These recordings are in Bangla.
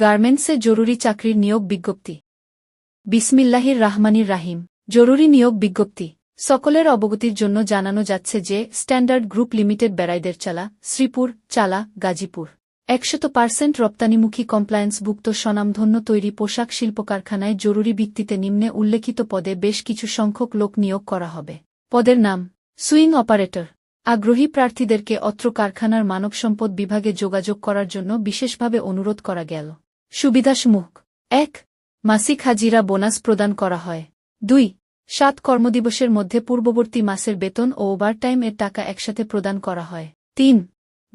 গার্মেন্টসে জরুরি চাকরির নিয়োগ বিজ্ঞপ্তি। বিসমিল্লাহির রাহমানির রাহিম। জরুরি নিয়োগ বিজ্ঞপ্তি। সকলের অবগতির জন্য জানানো যাচ্ছে যে, স্ট্যান্ডার্ড গ্রুপ লিমিটেড বেড়াইদের চালা, শ্রীপুর, চালা, গাজীপুর। একশত পার্সেন্ট রপ্তানিমুখী কমপ্লায়েন্সভুক্ত স্বনামধন্য তৈরি পোশাক শিল্প কারখানায় জরুরি ভিত্তিতে নিম্নে উল্লেখিত পদে বেশ কিছু সংখ্যক লোক নিয়োগ করা হবে। পদের নাম, সুইং অপারেটর। আগ্রহী প্রার্থীদেরকে অত্র কারখানার মানব সম্পদ বিভাগে যোগাযোগ করার জন্য বিশেষভাবে অনুরোধ করা গেল। সুবিধাসমূহ। এক, মাসিক হাজিরা বোনাস প্রদান করা হয়। দুই, সাত কর্মদিবসের মধ্যে পূর্ববর্তী মাসের বেতন ও ওভারটাইম এর টাকা একসাথে প্রদান করা হয়। তিন,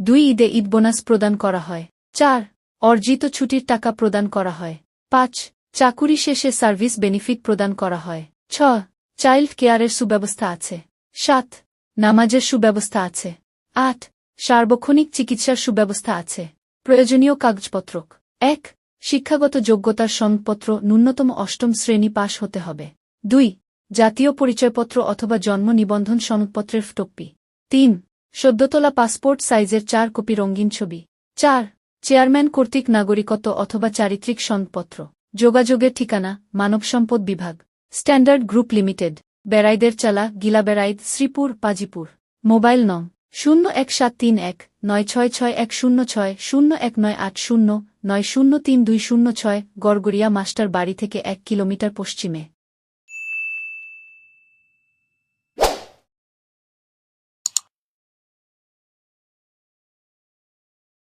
দুই ঈদে ঈদ বোনাস প্রদান করা হয়। চার, অর্জিত ছুটির টাকা প্রদান করা হয়। পাঁচ, চাকুরি শেষে সার্ভিস বেনিফিট প্রদান করা হয়। ছ, চাইল্ড কেয়ারের সুব্যবস্থা আছে। সাত নামাজের সুব্যবস্থা আছে। আট, সার্বক্ষণিক চিকিৎসার সুব্যবস্থা আছে। প্রয়োজনীয় কাগজপত্র এক, শিক্ষাগত যোগ্যতার সনদপত্র ন্যূনতম অষ্টম শ্রেণি পাশ হতে হবে। দুই, জাতীয় পরিচয়পত্র অথবা জন্ম নিবন্ধন সনদপত্রের ফটোকপি তিন, সদ্যতলা পাসপোর্ট সাইজের চার কপি রঙিন ছবি। চার, চেয়ারম্যান কর্তৃক নাগরিকত্ব অথবা চারিত্রিক সনদপত্র যোগাযোগের ঠিকানা মানব সম্পদ বিভাগ। Standard group limited. বেড়াইদের চালা, গিলা বেড়াইদ শ্রীপুর, পাজিপুর। মোবাইল নং শূন্য এক সাত তিন এক, নয় ছয় ছয় এক শূন্য ছয়, শূন্য এক নয় আট শূন্য, নয় শূন্য তিন দুই শূন্য ছয়, গড়গড়িয়া মাস্টার বাড়ি থেকে এক কিলোমিটার পশ্চিমে।